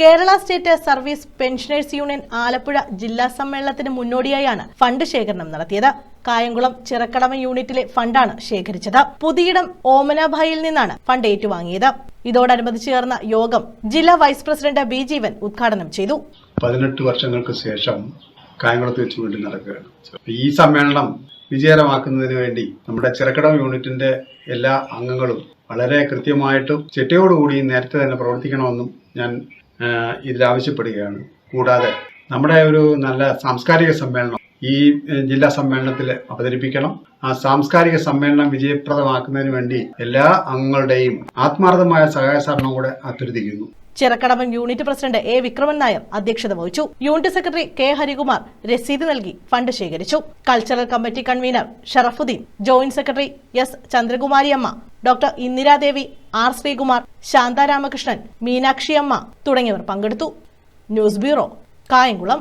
Kerala state service pensioners union Alappuzha ജില്ലാ സമ്മേളനത്തിന് മുന്നോടിയായാണ് ഫണ്ട് ശേഖരണം നടത്തിയത്. കായംകുളം ചിറക്കടമ യൂണിറ്റിലെ ഫണ്ടാണ് ശേഖരിച്ചത്. പുതിയിടം ഓമനാഭായിൽ നിന്നാണ് ഫണ്ട് ഏറ്റുവാങ്ങിയത്. ഇതോടനുബന്ധിച്ച് ചേർന്ന യോഗം ജില്ലാ വൈസ് പ്രസിഡന്റ് ബി ജീവൻ ഉദ്ഘാടനം ചെയ്തു. പതിനെട്ട് വർഷങ്ങൾക്ക് ശേഷം കായംകുളത്ത് വെച്ച് വീണ്ടും നടക്കുകയാണ്. ഈ സമ്മേളനം വിജയകരമാക്കുന്നതിന് വേണ്ടി നമ്മുടെ ചിറക്കടം യൂണിറ്റിന്റെ എല്ലാ അംഗങ്ങളും വളരെ കൃത്യമായിട്ടും ചിട്ടയോടുകൂടി നേരത്തെ തന്നെ പ്രവർത്തിക്കണമെന്നും ഞാൻ ആവശ്യപ്പെടുകയാണ് കൂടാതെ നമ്മുടെ ഒരു നല്ല സാംസ്കാരിക സമ്മേളനം ഈ ജില്ലാ സമ്മേളനത്തിൽ അവതരിപ്പിക്കണം. ആ സാംസ്കാരിക സമ്മേളനം വിജയപ്രദമാക്കുന്നതിന് വേണ്ടി എല്ലാ അംഗങ്ങളുടെയും ആത്മാർത്ഥമായ സഹായ സഹകരണം കൂടെ അഭ്യർത്ഥിക്കുന്നു. Chirakkadamam unit president A Vikraman Nair അധ്യക്ഷത വഹിച്ചു. യൂണിറ്റ് സെക്രട്ടറി കെ ഹരികുമാർ രസീത് നൽകി ഫണ്ട് ശേഖരിച്ചു. Cultural committee convener Sharafuddeen joint secretary S Chandrakumariamma doctor Indiradevi R Sreekumar Shantha Ramakrishnan Meenakshi Amma തുടങ്ങിയവർ പങ്കെടുത്തു. News bureau Kayamkulam.